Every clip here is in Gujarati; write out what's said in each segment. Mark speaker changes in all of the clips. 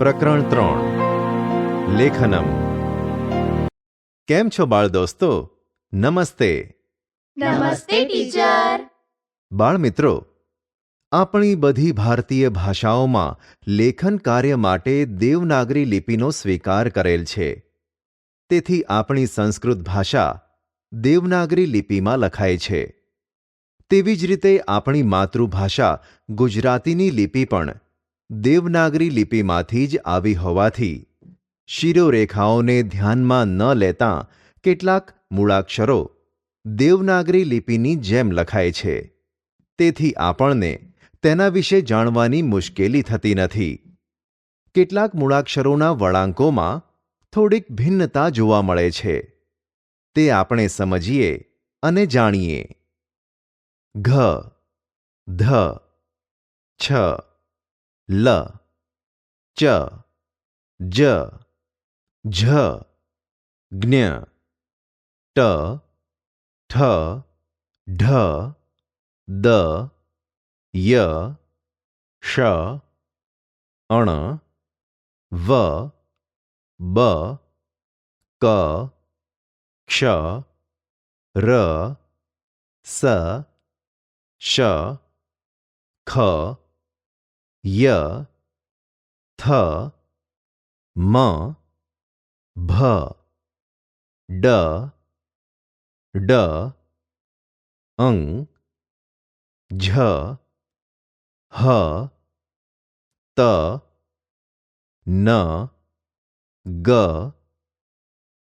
Speaker 1: પ્રકરણ ત્રણ. લેખનમ. કેમ છો બાળ દોસ્તો? નમસ્તે.
Speaker 2: નમસ્તે ટીચર.
Speaker 1: બાળ મિત્રો આપણી બધી ભારતીય ભાષાઓમાં લેખન કાર્ય માટે દેવનાગરી લિપિનો સ્વીકાર કરેલ છે. તેથી આપણી સંસ્કૃત ભાષા દેવનાગરી લિપિમાં લખાય છે. તેવી જ રીતે આપણી માતૃભાષા ગુજરાતીની લિપિ પણ દેવનાગરી લિપિમાંથી જ આવી હોવાથી શિરોરેખાઓને ધ્યાનમાં ન લેતા કેટલાક મૂળાક્ષરો દેવનાગરી લિપિની જેમ લખાય છે. તેથી આપણને તેના વિશે જાણવાની મુશ્કેલી થતી નથી. કેટલાક મૂળાક્ષરોના વળાંકોમાં થોડીક ભિન્નતા જોવા મળે છે. તે આપણે સમજીએ અને જાણીએ. ઘ, ધ, છ. લ, ચ, જ, ઝ, જ્ઞ, ટ, ઠ, ઢ, દ, ય શ અણ, વ, બ, ક, ક્ષ, ર, સ શ ખ ય, થ, મ, ભ, ડ ડ અંગ ઝ, હ, ત, ન, ગ,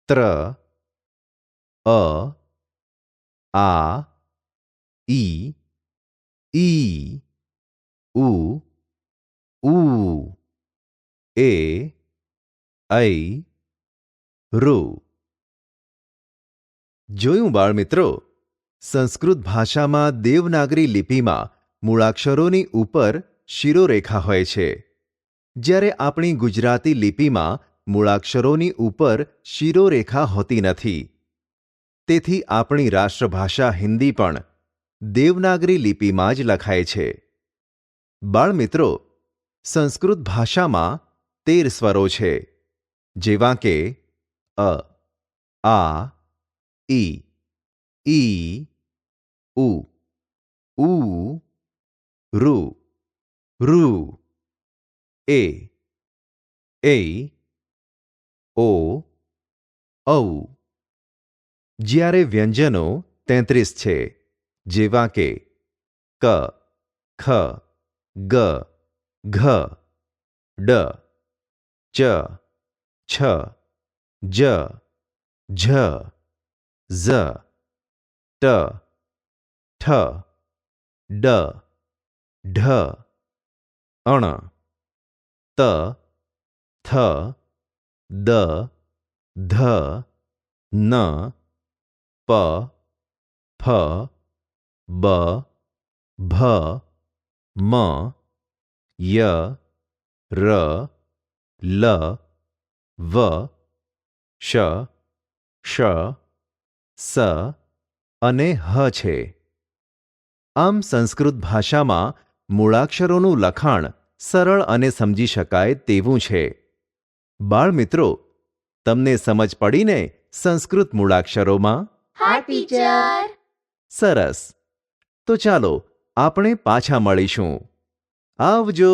Speaker 1: ત્ર, અ, આ, ઈ ઈ, ઉ ઉ એ ઐ ઋ જોયું બાળમિત્રો, સંસ્કૃત ભાષામાં દેવનાગરી લિપિમાં મૂળાક્ષરોની ઉપર શિરોરેખા હોય છે. જ્યારે આપણી ગુજરાતી લિપિમાં મૂળાક્ષરોની ઉપર શિરોરેખા હોતી નથી. તેથી આપણી રાષ્ટ્રભાષા હિન્દી પણ દેવનાગરી લિપિમાં જ લખાય છે. બાળમિત્રો સંસ્કૃત ભાષામાં તેર સ્વરો છે. જેવા કે, અ, આ ઈ ઈ ઉ ઉ ઋ ઋ એ એ, ઓ, ઔ. જ્યારે વ્યંજનો તેત્રીસ છે, જેવા કે, ક, ખ, ગ ઘ, ડ, ચ, છ, જ, ઝ ઝ, ટ, ઠ, ડ, ઢ, અણ, ત, થ, દ, ધ, ન, પ, ફ, બ, ભ, મ ય ર લ વ શ શ સ અને હ છે. આમ સંસ્કૃત ભાષામાં મૂળાક્ષરોનું લખાણ સરળ અને સમજી શકાય તેવું છે. બાળમિત્રો તમને સમજ પડીને સંસ્કૃત મૂળાક્ષરોમાં?
Speaker 2: હા ટીચર.
Speaker 1: સરસ. તો ચાલો આપણે પાછા મળીશું. આવજો.